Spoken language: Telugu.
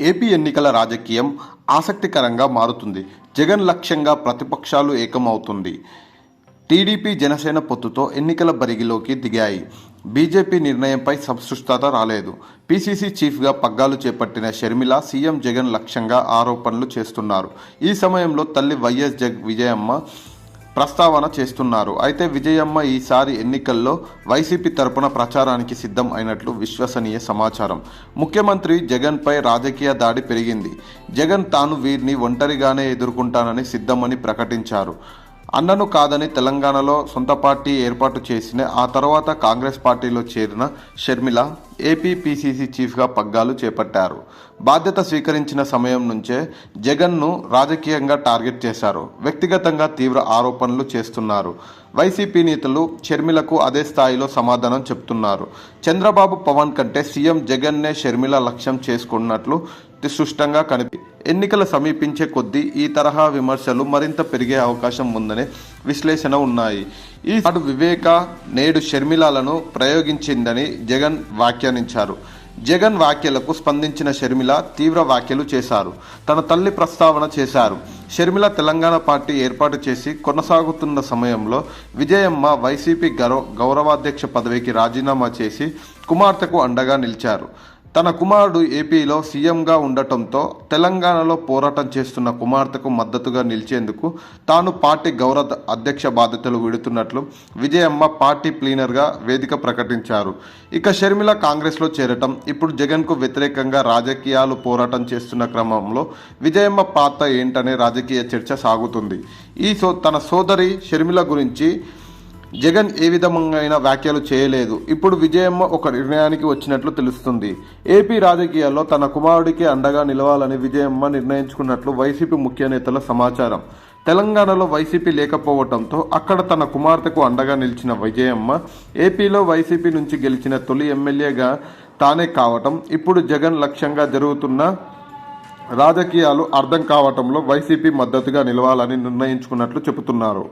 ఏపీ ఎన్నికల రాజకీయం ఆసక్తికరంగా మారుతుంది. జగన్ లక్ష్యంగా ప్రతిపక్షాలు ఏకమవుతుంది. టీడీపీ జనసేన పొత్తుతో ఎన్నికల బరిగిలోకి దిగాయి. బీజేపీ నిర్ణయంపై సంస్పష్టత రాలేదు. పీసీసీ చీఫ్గా పగ్గాలు చేపట్టిన షర్మిల సీఎం జగన్ లక్ష్యంగా ఆరోపణలు చేస్తున్నారు. ఈ సమయంలో తల్లి వైఎస్ జగ్ విజయమ్మ ప్రస్తావన చేస్తున్నారు. అయితే విజయమ్మ ఈసారి ఎన్నికల్లో వైసీపీ తరపున ప్రచారానికి సిద్ధం అయినట్లు విశ్వసనీయ సమాచారం. ముఖ్యమంత్రి జగన్పై రాజకీయ దాడి పెరిగింది. జగన్ తాను వీరిని ఒంటరిగానే ఎదుర్కొంటానని సిద్ధమని ప్రకటించారు. అన్నను కాదని తెలంగాణలో సొంత పార్టీ ఏర్పాటు చేసిన ఆ తర్వాత కాంగ్రెస్ పార్టీలో చేరిన షర్మిల ఏపీపీసీసీ చీఫ్గా పగ్గాలు చేపట్టారు. బాధ్యత స్వీకరించిన సమయం నుంచే జగన్ను రాజకీయంగా టార్గెట్ చేశారు. వ్యక్తిగతంగా తీవ్ర ఆరోపణలు చేస్తున్నారు. వైసీపీ నేతలు షర్మిలకు అదే స్థాయిలో సమాధానం చెప్తున్నారు. చంద్రబాబు పవన్ కంటే సీఎం జగన్నే షర్మిల లక్ష్యం చేసుకున్నట్లు స్పష్టంగా కనిపి ఎన్నికలు సమీపించే కొద్దీ ఈ తరహా విమర్శలు మరింత పెరిగే అవకాశం ఉందనే విశ్లేషణ ఉన్నాయి. ఈ నాడు వివేక నేడు షర్మిలాలను ప్రయోగించిందని జగన్ వ్యాఖ్యానించారు. జగన్ వ్యాఖ్యలకు స్పందించిన షర్మిల తీవ్ర వ్యాఖ్యలు చేశారు. తన తల్లి ప్రస్తావన చేశారు. షర్మిల తెలంగాణ పార్టీ ఏర్పాటు చేసి కొనసాగుతున్న సమయంలో విజయమ్మ వైసీపీ గౌరవాధ్యక్ష పదవికి రాజీనామా చేసి కుమార్తెకు అండగా నిలిచారు. తన కుమారుడు ఏపీలో సీఎంగా ఉండటంతో తెలంగాణలో పోరాటం చేస్తున్న కుమార్తెకు మద్దతుగా నిలిచేందుకు తాను పార్టీ గౌరవ అధ్యక్ష బాధ్యతలు విడుతున్నట్లు విజయమ్మ పార్టీ ప్లీనర్గా వేదిక ప్రకటించారు. ఇక షర్మిల కాంగ్రెస్లో చేరటం ఇప్పుడు జగన్కు వ్యతిరేకంగా రాజకీయాలు పోరాటం చేస్తున్న క్రమంలో విజయమ్మ పాత్ర ఏంటనే రాజకీయ చర్చ సాగుతుంది. ఈ సో తన సోదరి షర్మిల గురించి జగన్ ఏ విధమైన వ్యాఖ్యలు చేయలేదు. ఇప్పుడు విజయమ్మ ఒక నిర్ణయానికి వచ్చినట్లు తెలుస్తుంది. ఏపీ రాజకీయాల్లో తన కుమారుడికి అండగా నిలవాలని విజయమ్మ నిర్ణయించుకున్నట్లు వైసీపీ ముఖ్య నేతల సమాచారం. తెలంగాణలో వైసీపీ లేకపోవడంతో అక్కడ తన కుమార్తెకు అండగా నిలిచిన విజయమ్మ ఏపీలో వైసీపీ నుంచి గెలిచిన తొలి ఎమ్మెల్యేగా తానే కావటం ఇప్పుడు జగన్ లక్ష్యంగా జరుగుతున్న రాజకీయాలు అర్థం కావటంలో వైసీపీ మద్దతుగా నిలవాలని నిర్ణయించుకున్నట్లు చెబుతున్నారు.